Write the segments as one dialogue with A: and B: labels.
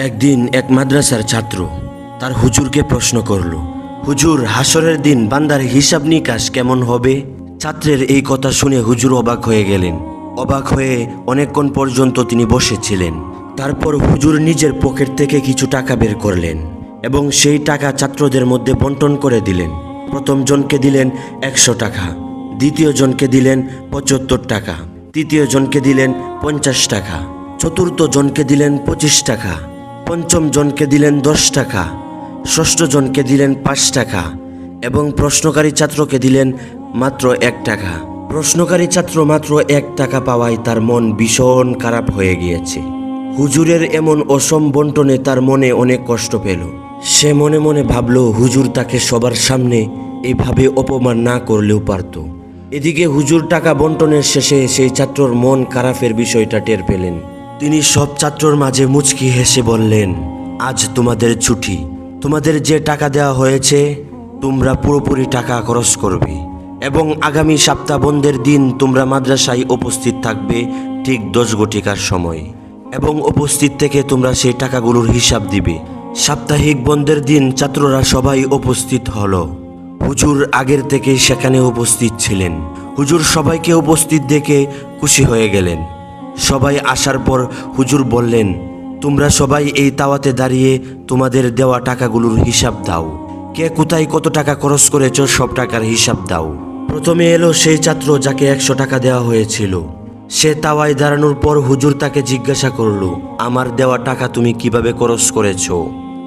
A: একদিন এক মাদ্রাসার ছাত্র তার হুজুরকে প্রশ্ন করল, হুজুর, হাসরের দিন বান্দার হিসাব নিকাশ কেমন হবে? ছাত্রের এই কথা শুনে হুজুর অবাক হয়ে গেলেন। অবাক হয়ে অনেকক্ষণ পর্যন্ত তিনি বসেছিলেন। তারপর হুজুর নিজের পকেট থেকে কিছু টাকা বের করলেন এবং সেই টাকা ছাত্রদের মধ্যে বন্টন করে দিলেন। প্রথম জনকে দিলেন একশো টাকা, দ্বিতীয় জনকে দিলেন পঁচাত্তর টাকা, তৃতীয় জনকে দিলেন পঞ্চাশ টাকা, চতুর্থ জনকে দিলেন পঁচিশ টাকা। পঞ্চম জনকে দিলেন দশ টাকা, ষষ্ঠ জনকে দিলেন পাঁচ টাকা এবং প্রশ্নকারী ছাত্রকে দিলেন মাত্র এক টাকা। প্রশ্নকারী ছাত্র মাত্র এক টাকা পাওয়ায় তার মন ভীষণ খারাপ হয়ে গিয়েছে। হুজুরের এমন অসম বন্টনে তার মনে অনেক কষ্ট পেল। সে মনে মনে ভাবল, হুজুর তাকে সবার সামনে এইভাবে অপমান না করলেও পারত। এদিকে হুজুর টাকা বন্টনের শেষে সেই ছাত্রর মন খারাপের বিষয়টা টের পেলেন। তিনি সব ছাত্রর মাঝে মুচকি হেসে বললেন, আজ তোমাদের ছুটি। তোমাদের যে টাকা দেওয়া হয়েছে, তোমরা পুরোপুরি টাকা খরচ করবে। এবং আগামী সপ্তাহ বন্ধের দিন তোমরা মাদ্রাসায় উপস্থিত থাকবে ঠিক দশ ঘটিকার সময়। এবং উপস্থিত থেকে তোমরা সেই টাকাগুলোর হিসাব দিবে। সাপ্তাহিক বন্ধের দিন ছাত্ররা সবাই উপস্থিত হলো। হুজুর আগের থেকে সেখানে উপস্থিত ছিলেন। হুজুর সবাইকে উপস্থিত দেখে খুশি হয়ে গেলেন। সবাই আসার পর হুজুর বললেন, তোমরা সবাই এই তাওয়াতে দাঁড়িয়ে তোমাদের দেওয়া টাকাগুলোর হিসাব দাও। কে কোথায় কত টাকা খরচ করেছ সব টাকার হিসাব দাও। প্রথমে এলো সেই ছাত্র যাকে একশো টাকা দেওয়া হয়েছিল। সে তাওয়ায় দাঁড়ানোর পর হুজুর তাকে জিজ্ঞাসা করল, আমার দেওয়া টাকা তুমি কীভাবে খরচ করেছ?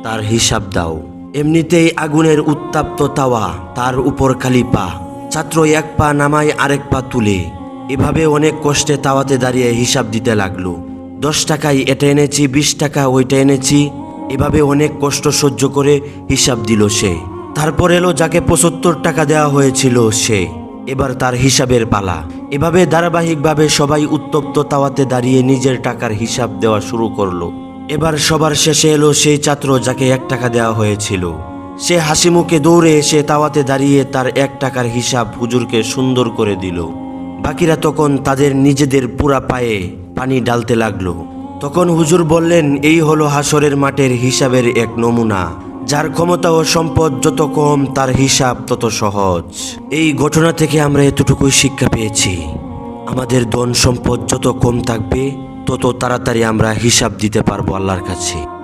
A: তার হিসাব দাও। এমনিতেই আগুনের উত্তাপ্ত তাওয়া তার উপর খালি পা। ছাত্র এক পা নামায় আরেক পা তুলে। এভাবে অনেক কষ্টে তাওয়াতে দাঁড়িয়ে হিসাব দিতে লাগল। দশ টাকায় এটা এনেছি, বিশ টাকা ওইটা এনেছি। এভাবে অনেক কষ্ট সহ্য করে হিসাব দিল সে। তারপর এলো যাকে পঁচাত্তর টাকা দেওয়া হয়েছিল সে। এবার তার হিসাবের পালা। এভাবে ধারাবাহিকভাবে সবাই উত্তপ্ত তাওয়াতে দাঁড়িয়ে নিজের টাকার হিসাব দেওয়া শুরু করল। এবার সবার শেষে এলো সেই ছাত্র যাকে এক টাকা দেওয়া হয়েছিল। সে হাসি মুখে দৌড়ে এসে তাওয়াতে দাঁড়িয়ে তার এক টাকার হিসাব হুজুরকে সুন্দর করে দিল। বাকিরা তখন তাদের নিজেদের পুরা পায়ে পানি ডালতে লাগল। তখন হুজুর বললেন, এই হলো হাসরের মাঠের হিসাবের এক নমুনা। যার ক্ষমতা ও সম্পদ যত কম, তার হিসাব তত সহজ। এই ঘটনা থেকে আমরা এতটুকুই শিক্ষা পেয়েছি। আমাদের ধন সম্পদ যত কম থাকবে, তত তাড়াতাড়ি আমরা হিসাব দিতে পারব আল্লাহর কাছে।